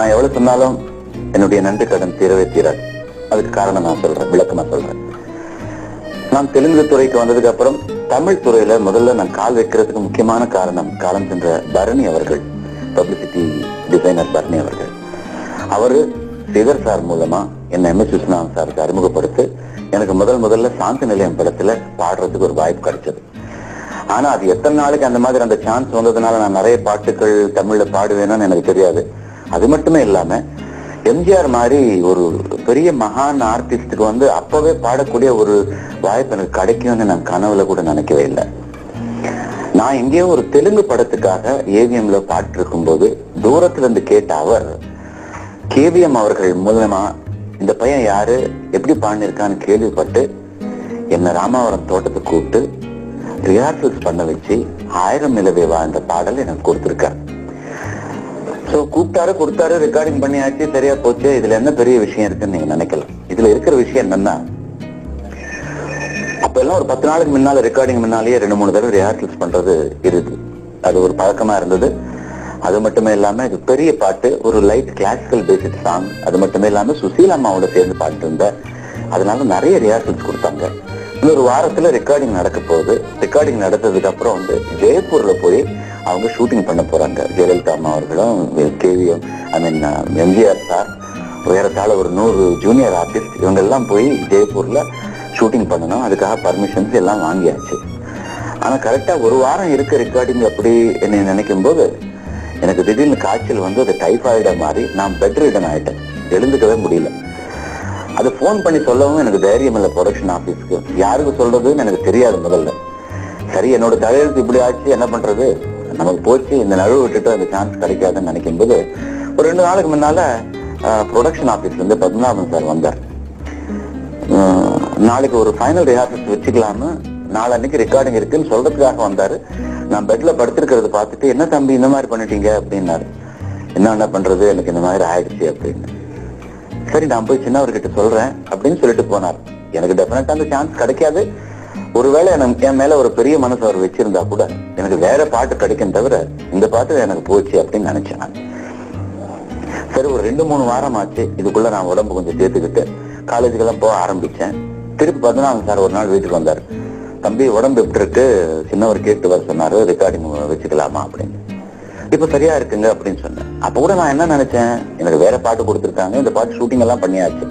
நான் எவ்வளவு சொன்னாலும் என்னுடைய நன்றி கடன் தீரவே தீராது. அதுக்கு காரணம் நான் சொல்றேன் விளக்கமா சொல்றேன். நான் தெலுங்கு துறைக்கு வந்ததுக்கு அப்புறம் தமிழ் துறையில முதல்ல நான் கால் வைக்கிறதுக்கு முக்கியமான காரணம் காலம் சென்ற பரணி அவர்கள் பப்ளிசிட்டி டிசைனர் பரணி அவர்கள். அவரு சிவர் சார் மூலமா என்ன எம் எஸ் விஸ்வநாதன் சாருக்கு அறிமுகப்படுத்தி எனக்கு முதல் முதல்ல சாந்தி நிலையம் படத்துல பாடுறதுக்கு ஒரு வாய்ப்பு கிடைச்சது. ஆனா அது எத்தனை நாளைக்கு அந்த மாதிரி அந்த சான்ஸ் வந்ததுனால நான் நிறைய பாட்டுகள் தமிழ்ல பாடுவேன்னு எனக்கு தெரியாது. அது மட்டுமே இல்லாம எம்ஜிஆர் மாதிரி ஒரு பெரிய மகான் ஆர்டிஸ்டுக்கு வந்து அப்பவே பாடக்கூடிய ஒரு வாய்ப்பு எனக்கு கிடைக்கும்னு நான் கனவுல கூட நினைக்கவே இல்லை. நான் எங்கேயோ ஒரு தெலுங்கு படத்துக்காக ஏவிஎம்ல பாட்டு இருக்கும்போது தூரத்துல இருந்து கேட்ட அவர் கேவிஎம் அவர்கள் மூலமா இந்த பையன் யாரு எப்படி பாடினிருக்கான்னு கேள்விப்பட்டு என்ன ராமாவரம் தோட்டத்துக்கு கூப்பிட்டு ரிஹர்சல்ஸ் பண்ண வச்சு ஆயிரம் நிலவேவா வாழ்ந்த பாடல் எனக்கு கொடுத்திருக்காரு. சோ கூப்பிட்டாரு கொடுத்தாரு ரெக்கார்டிங் பண்ணியாச்சு சரியா போச்சு. இதுல என்ன பெரிய விஷயம் இருக்குன்னு நீங்க நினைக்கலாம் இதுல இருக்கிற விஷயம் என்னன்னா அப்ப எல்லாம் ஒரு பத்து நாளுக்கு முன்னால ரெக்கார்டிங் முன்னாலேயே ரெண்டு மூணு தடவை ரிஹர்சல்ஸ் பண்றது இருக்கு அது ஒரு பழக்கமா இருந்தது. அது மட்டுமே இல்லாம இது பெரிய பாட்டு. ஒரு லைட் கிளாசிக்கல் பேசிக் சாங் அது மட்டுமே இல்லாம சுசீலா அம்மாவோட சேர்ந்து பாட்டு இருந்தேன் அதனால நிறைய ரிஹர்சல்ஸ் கொடுத்தாங்க. இன்னொரு வாரத்துல ரெக்கார்டிங் நடக்க போகுது. ரெக்கார்டிங் நடந்ததுக்கு அப்புறம் வந்து ஜெயப்பூர்ல போய் அவங்க ஷூட்டிங் பண்ண போறாங்க. ஜெயலலிதா அம்மா அவர்களும் KVM I mean MGR sir உயரத்தால ஒரு நூறு ஜூனியர் ஆர்டிஸ்ட் இவங்க எல்லாம் போய் ஜெய்ப்பூர்ல ஷூட்டிங் பண்ணணும். அதுக்காக பர்மிஷன்ஸ் எல்லாம் வாங்கியாச்சு. ஆனா கரெக்டா ஒரு வாரம் இருக்க ரெக்கார்டிங் அப்படி என்ன நினைக்கும் போது எனக்கு திடீர்னு காய்ச்சல் வந்து அது டைஃபாய்டா மாறி நான் பெட் ரிடன் ஆயிட்டேன். எழுந்துக்கவே முடியல. அது ஃபோன் பண்ணி சொல்லவும் எனக்கு தைரியம் இல்லை ப்ரொடக்ஷன் ஆபீஸ்க்கு யாருக்கு சொல்றதுன்னு எனக்கு தெரியாது முதல்ல. சரி என்னோட தலையெழுத்து இப்படி ஆச்சு என்ன பண்றது? நமக்கு போச்சு இந்த நழுவு விட்டுட்டு அந்த சான்ஸ் கிடைக்காதுன்னு நினைக்கும் போது ஒரு ரெண்டு நாளுக்கு முன்னால ப்ரொடக்ஷன் ஆஃபீஸ்ல இருந்து பத்மநாபன் சார் வந்தார். நாளைக்கு ஒரு ஃபைனல் ரிஹார்சல்ஸ் வச்சுக்கலாம்னு நாளன்னைக்கு ரெக்கார்டிங் இருக்குன்னு சொல்றதுக்காக வந்தாரு. நான் பெட்ல படுத்திருக்கிறத பார்த்துட்டு என்ன தம்பி இந்த மாதிரி பண்ணிட்டீங்க? அப்படின்னாரு. என்ன என்ன பண்றது? எனக்கு இந்த மாதிரி ஆயிடுச்சு அப்படின்னு. சரி நான் போய் சின்னவர்கிட்ட சொல்றேன் அப்படின்னு சொல்லிட்டு போனார். எனக்கு டெஃபினட்டா அந்த சான்ஸ் கிடைக்காது. ஒருவேளை எனக்கு என் மேல ஒரு பெரிய மனசு அவர் வச்சிருந்தா கூட எனக்கு வேற பாட்டு கிடைக்கும் தவிர இந்த பாட்டு எனக்கு போச்சு அப்படின்னு நினைச்சேன் நான். சரி ஒரு ரெண்டு மூணு வாரம் ஆச்சு இதுக்குள்ள நான் உடம்பு கொஞ்சம் சேர்த்துக்கிட்டு காலேஜுக்கெல்லாம் போக ஆரம்பிச்சேன். திருப்பி பதினாலு சார் ஒரு நாள் வீட்டுக்கு வந்தார். தம்பி உடம்பு எப்படி இருக்கு? சின்னவர் கேட்டு வர சொன்னாரு. ரெக்கார்டிங் வச்சுக்கலாமா? அப்படின்னு. இப்ப சரியா இருக்குங்க அப்படின்னு சொன்னேன். அப்ப கூட நான் என்ன நினைச்சேன்? எனக்கு வேற பாட்டு கொடுத்துருக்காங்க. இந்த பாட்டு ஷூட்டிங் எல்லாம் பண்ணியாச்சு.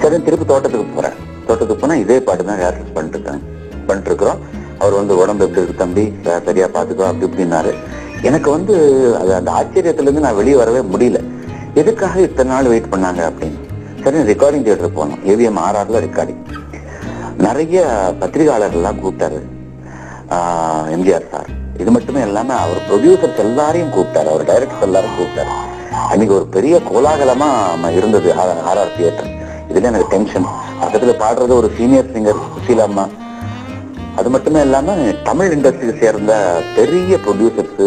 சரி திருப்பி தோட்டத்துக்கு போறேன். தோட்டத்துக்கு போனா இதே பாட்டு தான் ரிஹர்சல்ஸ் பண்ணிட்டு இருக்காங்க பண்ணிட்டு இருக்கிறோம் அவர் வந்து உடம்பு எப்படி இருக்கு தம்பி? சரியா பாத்துக்கோ அப்படி இப்படின்னாரு. எனக்கு வந்து அது அந்த ஆச்சரியத்துல இருந்து நான் வெளியே வரவே முடியல. எதுக்காக இத்தனை நாள் வெயிட் பண்ணாங்க அப்படின்னு. சரி ரெக்கார்டிங் தியேட்டர் போனோம். ஏவிஎம் ஆர்ஆர்ல ரெக்கார்டிங் நிறைய பத்திரிகையாளர்கள்லாம் கூப்பிட்டாரு. ஆஹ் எம்ஜிஆர் சார். இது மட்டுமே இல்லாம அவர் ப்ரொடியூசர்ஸ் எல்லாரையும் கூப்பிட்டாரு. அவர் டைரக்டர்ஸ் எல்லாரும் கூப்பிட்டாரு. அன்னைக்கு ஒரு பெரிய கோலாகலமா ம- இருந்தது ஆர்ஆர் தியேட்டர் இதுல எனக்கு டென்ஷன் பக்கத்துல பாடுறது ஒரு சீனியர் சிங்கர் சுசீலா அம்மா. அது மட்டுமே இல்லாம தமிழ் இண்டஸ்ட்ரியை சேர்ந்த பெரிய ப்ரொடியூசர்ஸ்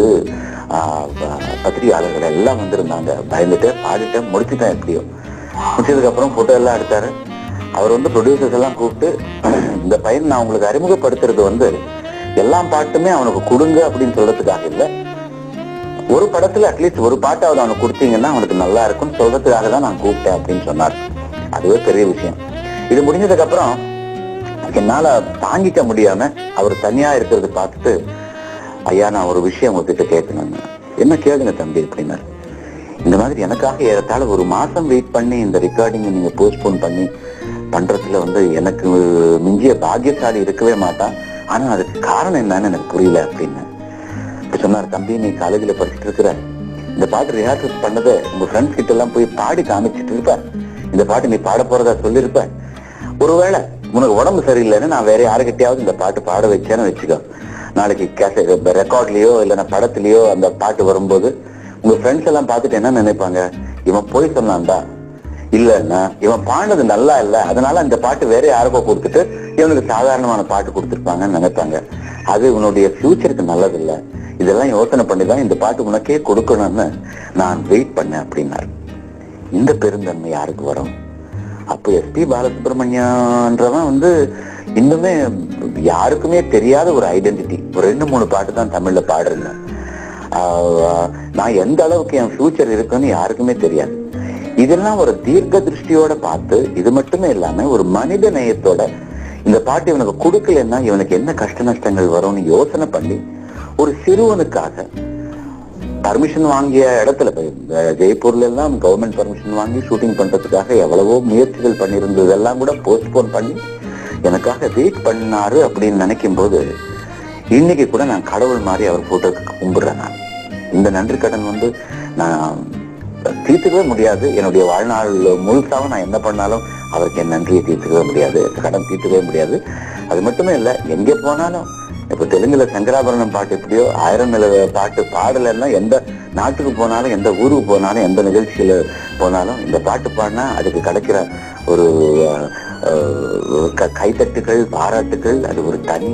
பத்திரிகையாளர்கள் எல்லாம் வந்திருந்தாங்க. பயந்துட்டு பாடிட்டேன் முடிச்சுட்டேன் எப்படியோ. முடிச்சதுக்கு அப்புறம் போட்டோ எல்லாம் எடுத்தாரு. அவர் வந்து ப்ரொடியூசர்ஸ் எல்லாம் கூப்பிட்டு இந்த பையன் நான் உங்களுக்கு அறிமுகப்படுத்துறது வந்து எல்லா பாட்டுமே அவனுக்கு கொடுங்க அப்படின்னு சொல்றதுக்காக இல்லை. ஒரு படத்துல அட்லீஸ்ட் ஒரு பாட்டாவது அவனுக்கு கொடுத்தீங்கன்னா அவனுக்கு நல்லா இருக்கும்னு சொல்றதுக்காக தான் நான் கூப்பிட்டேன் அப்படின்னு சொன்னார். அதுவே பெரிய விஷயம். இது முடிஞ்சதுக்கு அப்புறம் என்னால தாங்கிக்க முடியாம அவர் தனியா இருக்கிறது பார்த்துட்டு ஐயா நான் ஒரு விஷயம் உங்ககிட்ட கேட்கணுங்க என்ன கேளுங்க தம்பி அப்படின்னாரு. இந்த மாதிரி எனக்காக ஏறத்தாழ ஒரு மாசம் வெயிட் பண்ணி இந்த ரெக்கார்டிங்கை நீங்க போஸ்ட்போன் பண்ணி பண்றதுல வந்து எனக்கு மிஞ்சிய பாக்கியசாலி இருக்கவே மாட்டான் ஆனா அதுக்கு காரணம் என்னன்னு எனக்கு புரியல அப்படின்னு. சொன்னார் தம்பி நீ காலேஜ்ல படிச்சுட்டு இருக்கிற. இந்த பாட்டு ரிஹார்சல் பண்ணதை உங்க ஃப்ரெண்ட்ஸ் கிட்ட எல்லாம் போய் பாடி காமிச்சிட்டு இருப்ப இந்த பாட்டு நீ பாட போறதா சொல்லியிருப்ப ஒருவேளை உனக்கு உடம்பு சரியில்லைன்னு நான் வேற யாருக்கிட்டையாவது இந்த பாட்டு பாட வச்சேன்னு வச்சுக்கோ. நாளைக்கு கேச ரெக்கார்ட்லயோ இல்லைன்னா படத்துலயோ அந்த பாட்டு வரும்போது உங்க ஃப்ரெண்ட்ஸ் எல்லாம் பார்த்துட்டு என்ன நினைப்பாங்க? இவன் போய் சொன்னான்டா. இல்லன்னா இவன் பாடினது நல்லா இல்ல. அதனால அந்த பாட்டு வேற யாருக்கோ கொடுத்துட்டு இவனுக்கு சாதாரணமான பாட்டு கொடுத்துருப்பாங்கன்னு நினைப்பாங்க. அது உன்னுடைய ஃபியூச்சருக்கு நல்லது இல்ல இதெல்லாம் யோசனை பண்ணி தான் இந்த பாட்டு உனக்கே கொடுக்கணும்னு நான் வெயிட் பண்ணேன் அப்படின்னாரு. இந்த பெருந்தன்மை யாருக்கு வரும்? அப்போ எஸ்பி பாலசுப்ரமணியன்றவன் வந்து இன்னுமே யாருக்குமே தெரியாத ஒரு ஐடென்டிட்டி ஒரு ரெண்டு மூணு பாட்டு தான் தமிழ்ல பாடுறேங்க ஆஹ், நான் எந்த அளவுக்கு என் ஃபியூச்சர் இருக்குன்னு யாருக்குமே தெரியாது. இதெல்லாம் ஒரு தீர்க்க திருஷ்டியோட பார்த்து இது மட்டுமே இல்லாம ஒரு மனித நேயத்தோட இந்த பாட்டு இவனுக்கு கொடுக்கலன்னா இவனுக்கு என்ன கஷ்ட நஷ்டங்கள் வரும்னு யோசனை பண்ணி ஒரு சிறுவனுக்காக பர்மிஷன் வாங்கிய இடத்துல இந்த ஜெய்ப்பூர்ல எல்லாம் கவர்மெண்ட் பர்மிஷன் வாங்கி ஷூட்டிங் பண்றதுக்காக எவ்வளவோ முயற்சிகள் பண்ணியிருந்ததெல்லாம் கூட போஸ்ட்போன் பண்ணி எனக்காக வெயிட் பண்ணாரு அப்படின்னு நினைக்கும் போது இன்னைக்கு கூட நான் கடவுள் மாதிரி அவர் போட்டோக்கு கும்பிடுறேன் நான். இந்த நன்றி கடன் வந்து நான் தீர்த்துக்கவே முடியாது. என்னுடைய வாழ்நாள் முழுசாவும் நான் என்ன பண்ணாலும் அவருக்கு என் நன்றியை தீர்த்துக்கவே முடியாது. கடன் தீர்த்துக்கவே முடியாது. அது மட்டுமே இல்ல எங்கே போனாலும் இப்ப தெலுங்குல சங்கராபரணம் பாட்டு எப்படியோ ஆயிரம் நில பாட்டு பாடலைன்னா எந்த நாட்டுக்கு போனாலும் எந்த ஊருக்கு போனாலும் எந்த நிகழ்ச்சியில போனாலும் இந்த பாட்டு பாடினா அதுக்கு கிடைக்கிற ஒரு க- கைத்தட்டுகள் பாராட்டுகள் அது ஒரு தனி